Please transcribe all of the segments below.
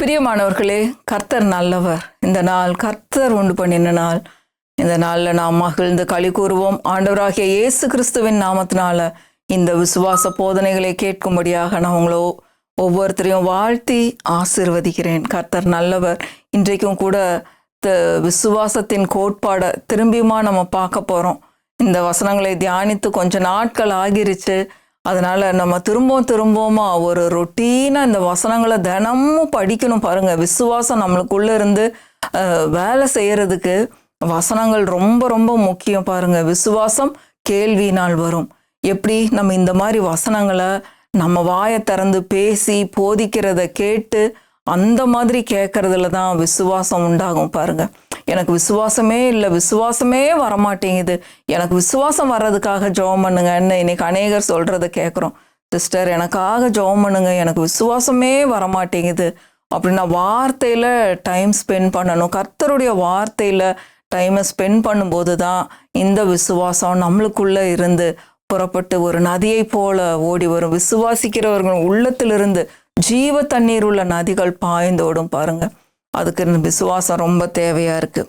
பிரியமானவர்களே கர்த்தர் நல்லவர். இந்த நாள் கர்த்தர் உண்டு பண்ணின நாள். இந்த நாளில் நாம் மகிழ்ந்து களி கூறுவோம். ஆண்டவராகிய இயேசு கிறிஸ்துவின் நாமத்தினால இந்த விசுவாச போதனைகளை கேட்கும்படியாக நான் உங்களோ ஒவ்வொருத்தரையும் வாழ்த்தி ஆசிர்வதிக்கிறேன். கர்த்தர் நல்லவர். இன்றைக்கும் கூட த விசுவாசத்தின் கோட்பாடை திரும்பியுமா நம்ம பார்க்க போகிறோம் இந்த வசனங்களை தியானித்து கொஞ்ச நாட்கள் ஆகிருச்சு. அதனால நம்ம திரும்பவும் திரும்பவுமா ஒரு ரொட்டீனாக இந்த வசனங்களை தினமும் படிக்கணும் பாருங்க. விசுவாசம் நம்மளுக்குள்ள இருந்து வேலை செய்யறதுக்கு வசனங்கள் ரொம்ப ரொம்ப முக்கியம் பாருங்க. விசுவாசம் கேள்வினால் வரும். எப்படி? நம்ம இந்த மாதிரி வசனங்களை நம்ம வாயை திறந்து பேசி போதிக்கிறத கேட்டு அந்த மாதிரி கேட்கறதுல தான் விசுவாசம் உண்டாகும் பாருங்க. எனக்கு விசுவாசமே இல்லை விசுவாசமே வரமாட்டேங்குது. எனக்கு விசுவாசம் வர்றதுக்காக ஜெபம் பண்ணுங்கன்னு இன்னைக்கு அநேகர் சொல்றத கேட்குறோம் சிஸ்டர் எனக்காக ஜெபம் பண்ணுங்க எனக்கு விசுவாசமே வரமாட்டேங்குது. அப்படின்னா வார்த்தையில் டைம் ஸ்பெண்ட் பண்ணணும். கர்த்தருடைய வார்த்தையில் டைமை ஸ்பெண்ட் பண்ணும்போது தான் இந்த விசுவாசம் நம்மளுக்குள்ளே இருந்து புறப்பட்டு ஒரு நதியை போல ஓடி வரும். விசுவாசிக்கிறவர்கள் உள்ளத்திலிருந்து ஜீவ தண்ணீர் உள்ள நதிகள் பாய்ந்தோடும் பாருங்க. அதுக்கு இந்த விசுவாசம் ரொம்ப தேவையா இருக்கு.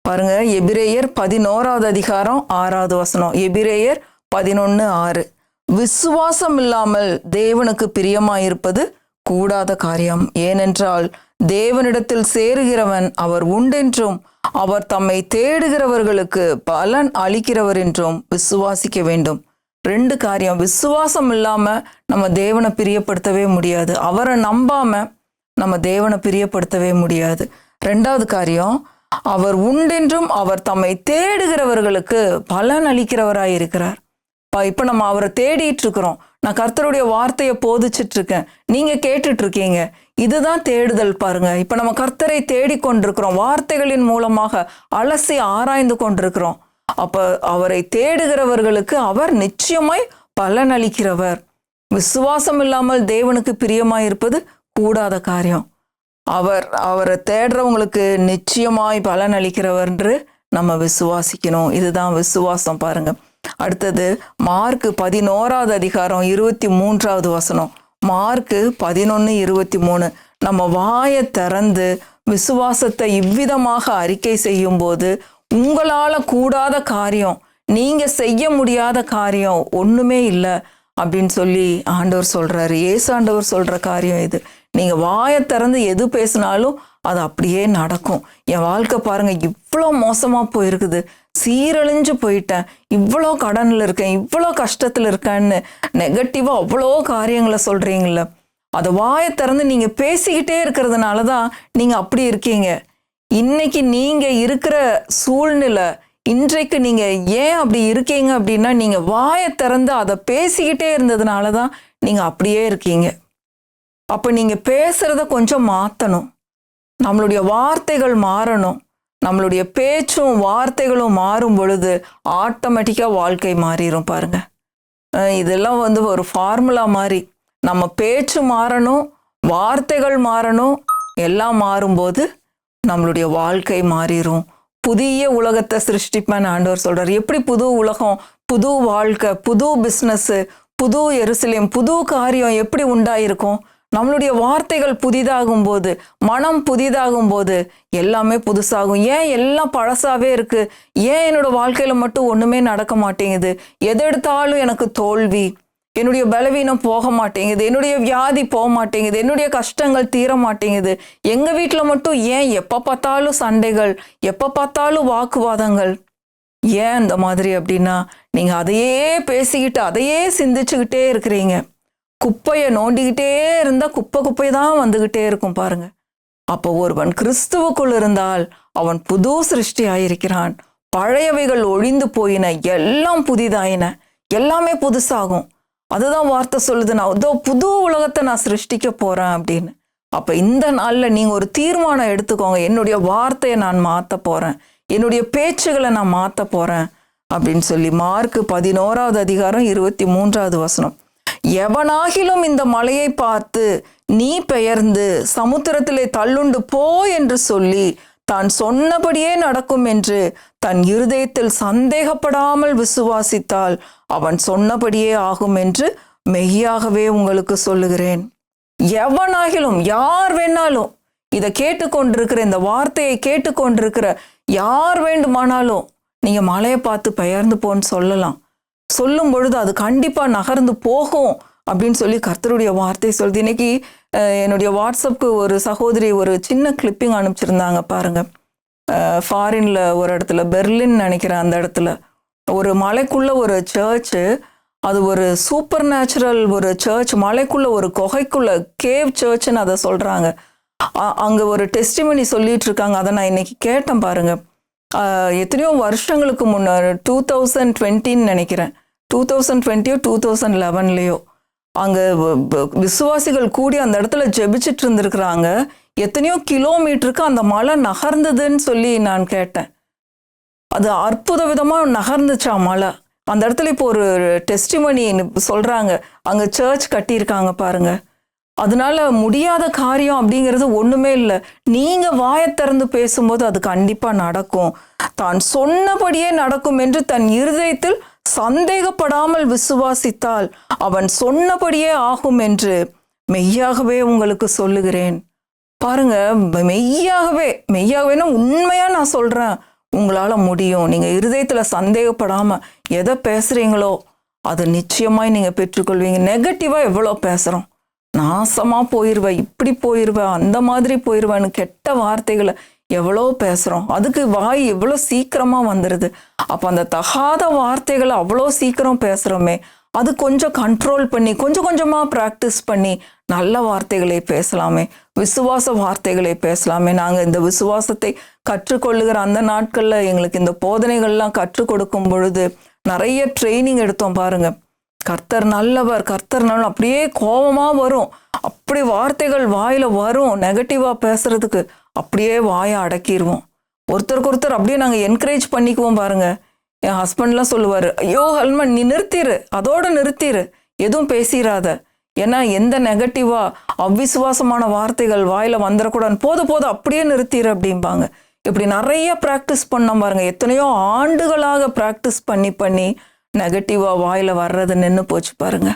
பாருங்க எபிரேயர் பதினோராவது அதிகாரம் ஆறாவது வசனம். எபிரேயர் பதினொன்று ஆறு. விசுவாசம் இல்லாமல் தேவனுக்கு பிரியமாயிருப்பது கூடாத காரியம். ஏனென்றால் தேவனிடத்தில் சேருகிறவன் அவர் உண்டென்றும் அவர் தம்மை தேடுகிறவர்களுக்கு பலன் அளிக்கிறவர் என்றும் விசுவாசிக்க வேண்டும். ரெண்டு காரியம். விசுவாசம் இல்லாமல் நம்ம தேவனை பிரியப்படுத்தவே முடியாது. அவரை நம்பாம நம்ம தேவனை பிரியப்படுத்தவே முடியாது. ரெண்டாவது காரியம் அவர் உண்டென்றும் அவர் தம்மை தேடுகிறவர்களுக்கு பலன் அளிக்கிறவராய் இருக்கிறார். இப்போ நம்ம அவரை தேடிட்டு இருக்கிறோம் நான் கர்த்தருடைய வார்த்தையை போதிச்சுட்டு இருக்கேன் நீங்க கேட்டுட்டு இருக்கீங்க இதுதான் தேடுதல் பாருங்க. இப்ப நம்ம கர்த்தரை தேடிக்கொண்டிருக்கிறோம். வார்த்தைகளின் மூலமாக அலசி ஆராய்ந்து கொண்டிருக்கிறோம். அப்ப அவரை தேடுகிறவர்களுக்கு அவர் நிச்சயமாய் பலன் அளிக்கிறவர் விசுவாசம் இல்லாமல் தேவனுக்கு பிரியமாய் இருப்பது கூடாத காரியம். அவர் அவரை தேடுறவங்களுக்கு நிச்சயமாய் பலன் அளிக்கிறவர் என்று நம்ம விசுவாசிக்கணும். இதுதான் விசுவாசம் பாருங்க. அடுத்தது மார்க்கு பதினோராவது அதிகாரம் இருபத்தி மூன்றாவது வசனம். மார்க்கு பதினொன்று இருபத்தி மூணு. நம்ம வாயை திறந்து விசுவாசத்தை இவ்விதமாக அறிக்கை செய்யும்போது உங்களால கூடாத காரியம் நீங்க செய்ய முடியாத காரியம் ஒண்ணுமே இல்லை அப்படின்னு சொல்லி ஆண்டவர் சொல்றாரு. ஏசு ஆண்டவர் சொல்ற காரியம் இது. நீங்க வாயை திறந்து எது பேசினாலும் அது அப்படியே நடக்கும். என் வாழ்க்கை பாருங்க இவ்வளோ மோசமா போயிருக்குது. சீரழிஞ்சு போயிட்டேன். இவ்வளோ கடனில் இருக்கேன். இவ்வளோ கஷ்டத்தில் இருக்கேன்னு நெகட்டிவாக அவ்வளோ காரியங்களை சொல்றீங்கல்ல. அதை வாயை திறந்து நீங்க பேசிக்கிட்டே இருக்கிறதுனால தான் நீங்க அப்படி இருக்கீங்க. இன்னைக்கு நீங்க இருக்கிற சூழ்நிலை இன்றைக்கு நீங்க ஏன் அப்படி இருக்கீங்க அப்படின்னா நீங்க வாயை திறந்து அதை பேசிக்கிட்டே இருந்ததுனால தான் நீங்க அப்படியே இருக்கீங்க. அப்ப நீங்க பேசுறத கொஞ்சம் மாத்தணும். நம்மளுடைய வார்த்தைகள் மாறணும். நம்மளுடைய பேச்சும் வார்த்தைகளும் மாறும் பொழுது ஆட்டோமேட்டிக்காக வாழ்க்கை மாறிடும் பாருங்க. இதெல்லாம் வந்து ஒரு ஃபார்முலா மாதிரி நம்ம பேச்சு மாறணும் வார்த்தைகள் மாறணும் எல்லாம் மாறும்போது நம்மளுடைய வாழ்க்கை மாறிடும் புதிய உலகத்தை சிருஷ்டிப்பேன் ஆண்டவர் சொல்கிறார் எப்படி புது உலகம் புது வாழ்க்கை புது பிஸ்னஸ் புது எருசலேம் புது காரியம் எப்படி உண்டாயிருக்கும்? நம்மளுடைய வார்த்தைகள் புதிதாகும் போது மனம் புதிதாகும் போது எல்லாமே புதுசாகும். ஏன் எல்லாம் பழசாவே இருக்கு? ஏன் என்னோட வாழ்க்கையில மட்டும் ஒண்ணுமே நடக்க மாட்டேங்குது? எது எடுத்தாலும் எனக்கு தோல்வி. என்னுடைய பலவீனம் போக மாட்டேங்குது என்னுடைய வியாதி போக மாட்டேங்குது என்னுடைய கஷ்டங்கள் தீர மாட்டேங்குது. எங்க வீட்டில் மட்டும் ஏன் எப்ப பார்த்தாலும் சண்டைகள் எப்ப பார்த்தாலும் வாக்குவாதங்கள்? ஏன் இந்த மாதிரி அப்படின்னா நீங்க அதையே பேசிக்கிட்டு அதையே சிந்திச்சுக்கிட்டே இருக்கிறீங்க. குப்பையை நோண்டிக்கிட்டே இருந்தா குப்பை குப்பை தான் வந்துகிட்டே இருக்கும் பாருங்க. அப்போ ஒருவன் கிறிஸ்துவுக்குள் இருந்தால் அவன் புது சிருஷ்டி ஆயிருக்கிறான் பழையவைகள் ஒழிந்து போயின எல்லாம் புதிதாயின எல்லாமே புதுசாகும். அதுதான் வார்த்தை சொல்லுது. நான் இதோ புது உலகத்தை நான் சிருஷ்டிக்க போறேன் அப்படின்னு. அப்ப இந்த நாள்ல நீங்க ஒரு தீர்மானம் எடுத்துக்கோங்க. என்னுடைய வார்த்தையை நான் மாத்த போறேன். என்னுடைய பேச்சுகளை நான் மாத்த போறேன் அப்படின்னு சொல்லி மார்க் பதினோராவது அதிகாரம் இருபத்தி மூன்றாவது வசனம். எவனாகிலும் இந்த மலையை பார்த்து நீ பெயர்ந்து சமுத்திரத்திலே தள்ளுண்டு போ என்று சொல்லி தான் சொன்னபடியே நடக்கும் என்று தன் இருதயத்தில் சந்தேகப்படாமல் விசுவாசித்தால் அவன் சொன்னபடியே ஆகும் என்று மெய்யாகவே உங்களுக்கு சொல்லுகிறேன். எவனாகிலும் யார் வேணாலும் இதை கேட்டுக்கொண்டிருக்கிற இந்த வார்த்தையை கேட்டுக்கொண்டிருக்கிற யார் வேண்டுமானாலும் நீங்க மலையை பார்த்து பெயர்ந்து போன்னு சொல்லலாம். சொல்லும் பொழுது அது கண்டிப்பா நகர்ந்து போகும். அப்படின்னு சொல்லி கர்த்தருடைய வார்த்தை சொல்லுது. இன்னைக்கு என்னுடைய வாட்ஸ்அப்புக்கு ஒரு சகோதரி ஒரு சின்ன கிளிப்பிங் அனுப்பிச்சிருந்தாங்க பாருங்க. ஃபாரின்ல ஒரு இடத்துல பெர்லின் நினைக்கிறேன் அந்த இடத்துல. ஒரு மலைக்குள்ள ஒரு சர்ச்சு அது ஒரு சூப்பர் நேச்சுரல் ஒரு சர்ச் மலைக்குள்ள ஒரு குகைக்குள்ள கேவ் சர்ச்னு அதை சொல்றாங்க. அ- அங்க ஒரு டெஸ்டிமனி சொல்லிட்டு இருக்காங்க. அதை நான் இன்னைக்கு கேட்டேன் பாருங்க. எத்தனையோ வருஷங்களுக்கு முன்னாடி டூ தௌசண்ட் டுவெண்ட்டின்னு நினைக்கிறேன். டூ தௌசண்ட் டுவெண்ட்டியோ டூ தௌசண்ட் லெவன்லேயோ அங்கே விசுவாசிகள் கூடி அந்த இடத்துல ஜெபிச்சிட்டு இருந்திருக்கிறாங்க. எத்தனையோ கிலோமீட்டருக்கு அந்த மலை நகர்ந்ததுன்னு சொல்லி நான் கேட்டேன். அது அற்புத விதமாக நகர்ந்துச்சா மலை. அந்த இடத்துல இப்போ ஒரு டெஸ்டிமணி சொல்கிறாங்க அங்கே சர்ச் கட்டியிருக்காங்க பாருங்க. அதனால முடியாத காரியம் அப்படிங்கிறது ஒன்றுமே இல்லை. நீங்கள் வாயை திறந்து பேசும்போது அது கண்டிப்பாக நடக்கும். தான் சொன்னபடியே நடக்கும் என்று தன் இருதயத்தில் சந்தேகப்படாமல் விசுவாசித்தால் அவன் சொன்னபடியே ஆகும் என்று மெய்யாகவே உங்களுக்கு சொல்லுகிறேன். பாருங்க மெய்யாகவே மெய்யாகவேனா உண்மையா நான் சொல்றேன். உங்களால முடியும். நீங்க இருதயத்துல சந்தேகப்படாம எதை பேசுறீங்களோ அது நிச்சயமாய் நீங்க பெற்றுக்கொள்வீங்க. நெகட்டிவா எவ்வளோ பேசுறோம்? நாசமா போயிருவேன் இப்படி போயிருவேன் அந்த மாதிரி போயிருவேன்னு கெட்ட வார்த்தைகளை எவ்வளோ பேசுகிறோம் அதுக்கு வாய் எவ்வளோ சீக்கிரமாக வந்துடுது அப்போ அந்த தகாத வார்த்தைகளை அவ்வளோ சீக்கிரம் பேசுகிறோமே அது கொஞ்சம் கண்ட்ரோல் பண்ணி கொஞ்சம் கொஞ்சமாக ப்ராக்டிஸ் பண்ணி நல்ல வார்த்தைகளை பேசலாமே விசுவாச வார்த்தைகளை பேசலாமே. நாங்கள் இந்த விசுவாசத்தை கற்றுக்கொள்ளுகிற அந்த நாட்களில் எங்களுக்கு இந்த போதனைகள்லாம் கற்றுக் கொடுக்கும் பொழுது நிறைய ட்ரைனிங் எடுத்தோம் பாருங்க. கர்த்தர் நல்லவர் கர்த்தர் நல்ல அப்படியே கோபமாக வரும். அப்படி வார்த்தைகள் வாயில் வரும் நெகட்டிவாக பேசுறதுக்கு. அப்படியே வாயை அடக்கிடுவோம் ஒருத்தருக்கு ஒருத்தர் அப்படியே நாங்கள் என்கரேஜ் பண்ணிக்குவோம் பாருங்கள் என் ஹஸ்பண்ட்லாம் சொல்லுவார் ஐயோ ஹல்மன் நீ நிறுத்திரு. அதோடு நிறுத்திரு. எதுவும் பேசிடாத ஏன்னா எந்த நெகட்டிவாக அவ்விசுவாசமான வார்த்தைகள் வாயில் வந்துடக்கூடாது போது போது அப்படியே நிறுத்திடு அப்படிம்பாங்க. இப்படி நிறைய ப்ராக்டிஸ் பண்ணோம் பாருங்க. எத்தனையோ ஆண்டுகளாக ப்ராக்டிஸ் பண்ணி பண்ணி நெகட்டிவாக வாயில் வர்றது நின்று போச்சு பாருங்க.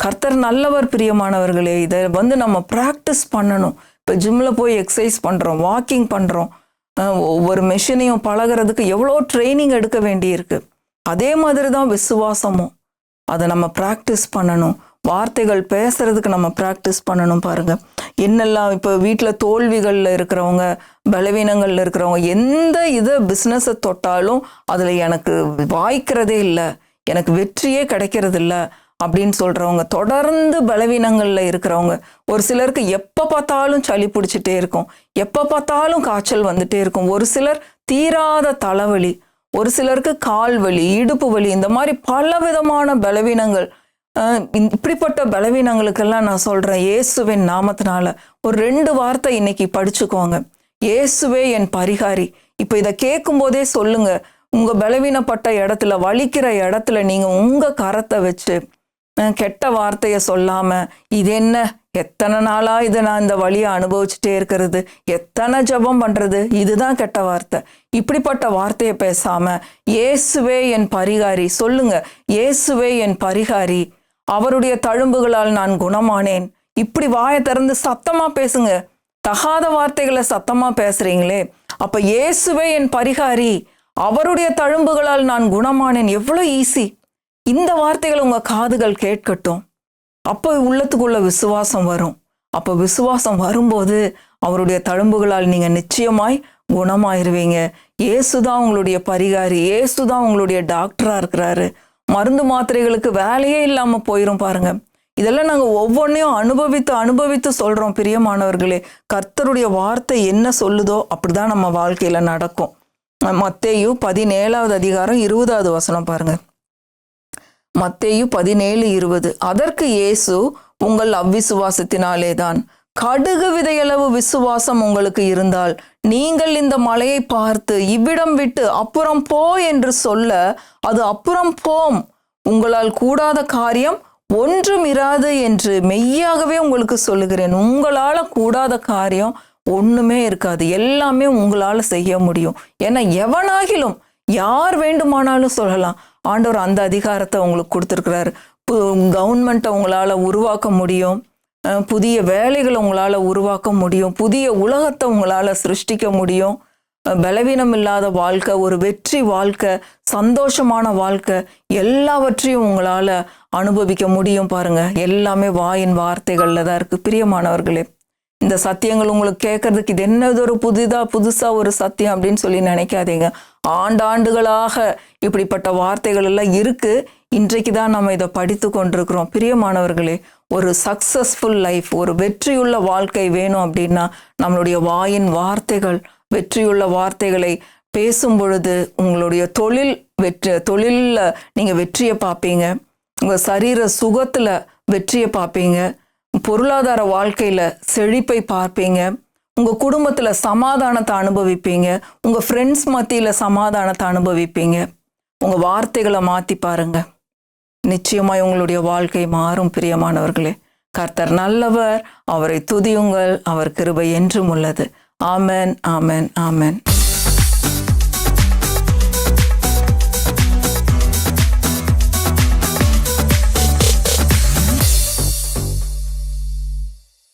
கர்த்தர் நல்லவர் பிரியமானவர்களே இதை வந்து நம்ம ப்ராக்டிஸ் பண்ணணும். இப்போ ஜிம்மில் போய் எக்ஸசைஸ் பண்ணுறோம் வாக்கிங் பண்ணுறோம் ஒவ்வொரு மெஷினையும் பழகுறதுக்கு எவ்வளோ ட்ரைனிங் எடுக்க வேண்டியிருக்கு. அதே மாதிரி தான் விசுவாசமும். அதை நம்ம ப்ராக்டிஸ் பண்ணணும். வார்த்தைகள் பேசுறதுக்கு நம்ம ப்ராக்டிஸ் பண்ணணும் பாருங்க. என்னெல்லாம் இப்போ வீட்டில் தோல்விகளில் இருக்கிறவங்க பலவீனங்களில் இருக்கிறவங்க எந்த இதை பிஸ்னஸை தொட்டாலும் அதில் எனக்கு வாய்க்கிறதே இல்லை. எனக்கு வெற்றியே கிடைக்கிறது இல்லை அப்படின்னு சொல்கிறவங்க தொடர்ந்து பலவீனங்களில் இருக்கிறவங்க ஒரு சிலருக்கு எப்போ பார்த்தாலும் சளி பிடிச்சிட்டே இருக்கும் எப்போ பார்த்தாலும் காய்ச்சல் வந்துட்டே இருக்கும். ஒரு சிலர் தீராத தலைவலி ஒரு சிலருக்கு கால் வலி இடுப்பு வலி இந்த மாதிரி பல விதமான பலவீனங்கள் இப்படிப்பட்ட பலவீனங்களுக்கெல்லாம் நான் சொல்கிறேன் இயேசுவின் நாமத்தினால. ஒரு ரெண்டு வார்த்தை இன்னைக்கு படிச்சுக்கோங்க. இயேசுவே என் பரிகாரி. இப்போ இதை கேட்கும் போதே சொல்லுங்க. உங்கள் பலவீனப்பட்ட இடத்துல வலிக்கிற இடத்துல நீங்கள் உங்கள் கரத்தை வச்சு கெட்ட வார்த்தையை சொல்லாம இது என்ன? எத்தனை நாளா இதை நான் இந்த வழியை அனுபவிச்சுட்டே இருக்கிறது? எத்தனை ஜெபம் பண்றது? இதுதான் கெட்ட வார்த்தை. இப்படிப்பட்ட வார்த்தையை பேசாம இயேசுவே என் பரிகாரி. சொல்லுங்க இயேசுவே என் பரிகாரி. அவருடைய தழும்புகளால் நான் குணமானேன். இப்படி வாயை திறந்து சத்தமா பேசுங்க. தகாத வார்த்தைகளை சத்தமா பேசுறீங்களே. அப்ப இயேசுவே என் பரிகாரி. அவருடைய தழும்புகளால் நான் குணமானேன். எவ்வளோ ஈஸி. இந்த வார்த்தைகள் உங்க காதுகள் கேட்கட்டும். அப்போ உள்ளத்துக்குள்ள விசுவாசம் வரும். அப்போ விசுவாசம் வரும்போது அவருடைய தழும்புகளால் நீங்க நிச்சயமாய் குணமாயிருவீங்க. இயேசுதான் உங்களுடைய பரிகாரி. இயேசுதான் உங்களுடைய டாக்டரா இருக்கிறாரு. மருந்து மாத்திரைகளுக்கு வேலையே இல்லாம போயிரும் பாருங்க. இதெல்லாம் நாங்க ஒவ்வொன்றையும் அனுபவித்து அனுபவித்து சொல்றோம் பிரியமானவர்களே. கர்த்தருடைய வார்த்தை என்ன சொல்லுதோ அப்படிதான் நம்ம வாழ்க்கையில நடக்கும். மத்தேயும் பதினேழாவது அதிகாரம் இருபதாவது வசனம் பாருங்க. மத்தேயு பதினேழு இருபது. அதற்கு இயேசு உங்கள் அவ்விசுவாசத்தினாலே தான் கடுகு விதையளவு விசுவாசம் உங்களுக்கு இருந்தால் நீங்கள் இந்த மலையை பார்த்து இவ்விடம் விட்டு அப்புறம் போ என்று சொல்ல அது அப்புறம் போம். உங்களால் கூடாத காரியம் ஒன்றும் இராது என்று மெய்யாகவே உங்களுக்கு சொல்லுகிறேன். உங்களால கூடாத காரியம் ஒண்ணுமே இருக்காது. எல்லாமே உங்களால செய்ய முடியும். ஏன்னா எவனாகிலும் யார் வேண்டுமானாலும் சொல்லலாம். ஆண்டவர் அந்த அதிகாரத்தை உங்களுக்கு கொடுத்துருக்கிறாரு. கவர்மெண்ட்டை உங்களால் உருவாக்க முடியும். புதிய வேலைகளை உங்களால் உருவாக்க முடியும். புதிய உலகத்தை உங்களால் சிருஷ்டிக்க முடியும். பலவீனம் இல்லாத வாழ்க்கை ஒரு வெற்றி வாழ்க்கை சந்தோஷமான வாழ்க்கை எல்லாவற்றையும் உங்களால் அனுபவிக்க முடியும் பாருங்க. எல்லாமே வாயின் வார்த்தைகளில் தான் இருக்குது பிரியமானவர்களே இந்த சத்தியங்கள் உங்களுக்கு கேட்கறதுக்கு இது என்னது ஒரு புதிதாக புதுசாக ஒரு சத்தியம் அப்படின்னு சொல்லி நினைக்காதீங்க. ஆண்டாண்டுகளாக இப்படிப்பட்ட வார்த்தைகள் எல்லாம் இருக்குது இன்றைக்கு தான் நம்ம இதை படித்து கொண்டிருக்கிறோம். பிரியமானவர்களே ஒரு சக்சஸ்ஃபுல் லைஃப் ஒரு வெற்றியுள்ள வாழ்க்கை வேணும் அப்படின்னா நம்மளுடைய வாயின் வார்த்தைகள் வெற்றியுள்ள வார்த்தைகளை பேசும் பொழுது உங்களுடைய தொழில் வெற்றி தொழிலில் நீங்கள் வெற்றியை பார்ப்பீங்க. உங்கள் சரீர சுகத்தில் வெற்றியை பார்ப்பீங்க. பொருளாதார வாழ்க்கையில் செழிப்பை பார்ப்பீங்க. உங்கள் குடும்பத்தில் சமாதானத்தை அனுபவிப்பீங்க. உங்கள் ஃப்ரெண்ட்ஸ் மத்தியில் சமாதானத்தை அனுபவிப்பீங்க. உங்கள் வார்த்தைகளை மாற்றி பாருங்க. நிச்சயமாய் உங்களுடைய வாழ்க்கை மாறும் பிரியமானவர்களே. கர்த்தர் நல்லவர். அவரை துதியுங்கள். அவர் கிருபை என்றும் உள்ளது. ஆமன் ஆமென் ஆமென்.